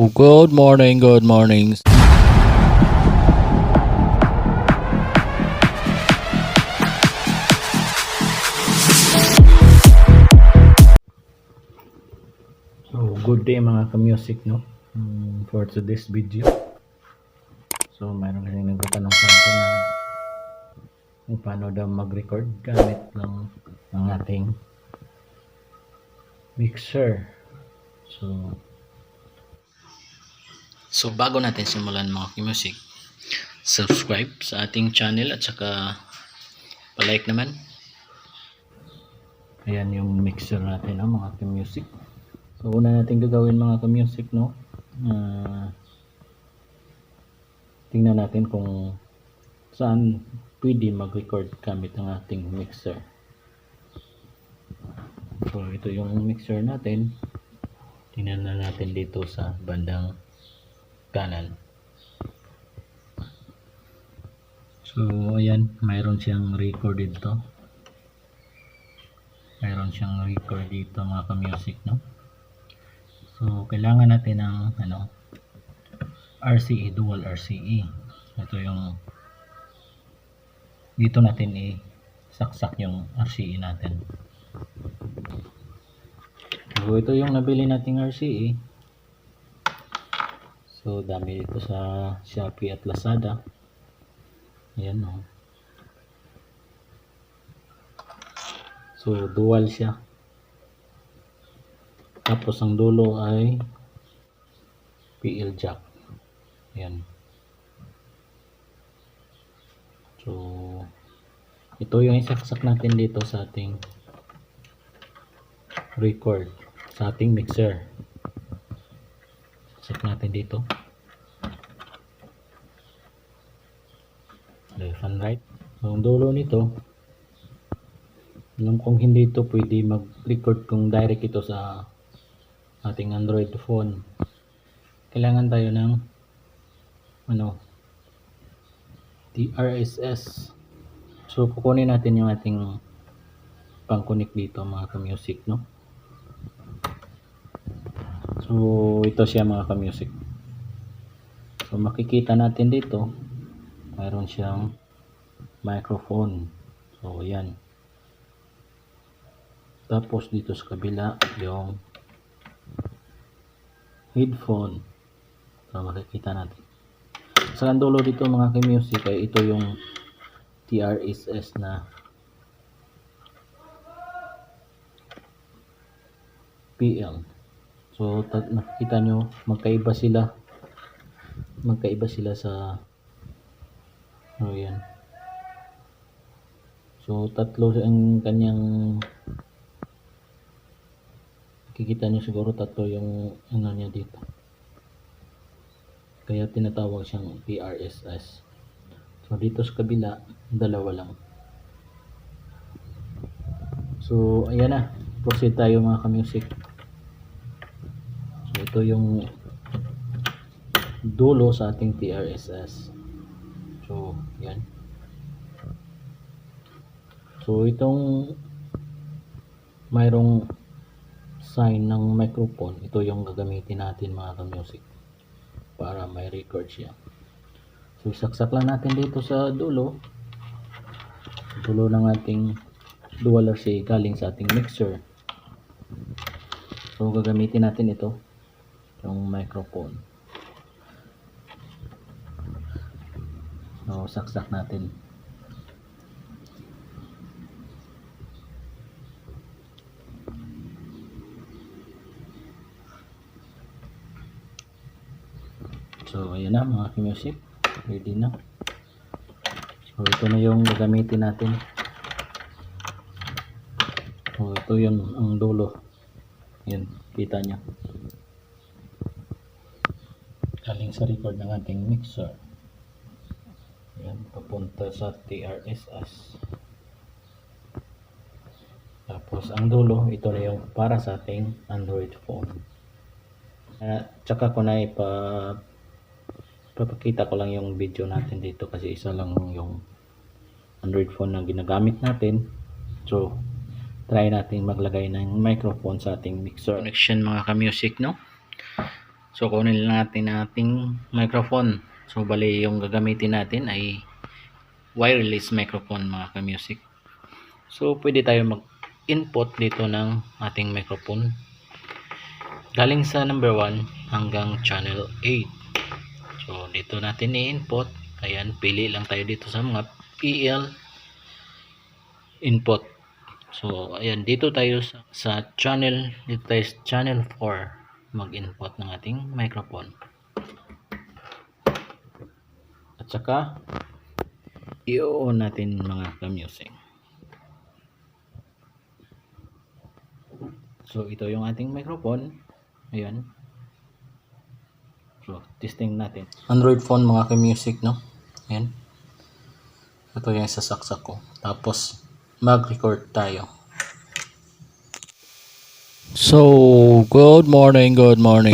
Good morning, good morning. So, good day mga ka-music, no? Mm, for today's video. So, mayroon kasi nagtatanong sa atin na kung paano daw mag-record gamit ng, ng ating mixer. So, So bago natin simulan mga music, subscribe sa ating channel at saka palike naman. ayan yung mixer natin, no, mga ka-music. So, una natin gagawin mga ka-music, no? Ah, tingnan natin kung saan pwede mag-record gamit ang ating mixer. So, ito yung mixer natin. Tingnan na natin dito sa bandang kanan. So, ayan, mayroon siyang record dito. Mayroon siyang record dito mga ka-music, no? So, kailangan natin ng ano, RCE, dual RCE. Ito yung dito natin i-saksak yung RCE natin. So, ito yung nabili nating RCE. So, dami dito sa Shopee at Lazada. Ayan, no? So, dual siya. Tapos, ang dulo ay PL jack. Ayan. So, ito yung isaksak natin dito sa ating record, sa ating mixer. Dito. Left and right. So, ang dulo nito, alam kong hindi ito pwede mag-record kung direct ito sa ating Android phone. Kailangan tayo ng ano TRSS. So kukunin natin yung ating pang-connect dito mga ka-music no. So ito siya mga ka-music. So makikita natin dito mayroon siyang microphone. So yan. Tapos dito sa kabila yung headphone. So makikita natin. Sa dulo dito mga ka-music ay ito yung TRSS na PL. So nakikita nyo magkaiba sila. Magkaiba sila sa ano yan. So tatlo ang kanyang Kikita nyo siguro tatlo yung ano niya dito. Kaya tinatawag siyang PRSS. So dito sa kabila, dalawa lang. So ayan na. Proceed tayo mga ka-music. So ito yung dulo sa ating TRSS. So yan. So itong mayroong sign ng microphone, ito yung gagamitin natin mga ka-music para may record siya. So isaksak lang natin dito sa dulo. Dulo ng ating dual RC galing sa ating mixer. So gagamitin natin ito yung microphone. So saksak natin. So, ayan na mga music Ready na. So, ito na yung gagamitin natin. So, ito yun ang dulo. Yan, kita nyo. Galing sa record ng ating mixer. Yan, papunta sa TRSS. Tapos, ang dulo, ito na yung para sa ating Android phone. At tsaka ko na ipa papakita ko lang yung video natin dito kasi isa lang yung Android phone na ginagamit natin so try natin maglagay ng microphone sa ating mixer Connection mga ka-music no. So kunin natin ating microphone. So bali yung gagamitin natin ay wireless microphone mga ka-music. So pwede tayo mag-input dito ng ating microphone. Galing sa number 1 hanggang channel 8. So dito natin i-input. Ayan, pili lang tayo dito sa mga PL input. So ayan, dito tayo sa, sa channel, dito tayo sa channel 4 mag-input ng ating microphone. At saka i-on natin mga ka-music. So ito yung ating microphone. Ayan. So testing natin. Android phone mga ka-music no. Ayan. Ito yung sasaksak ko. Tapos mag-record tayo. So, good morning, good morning.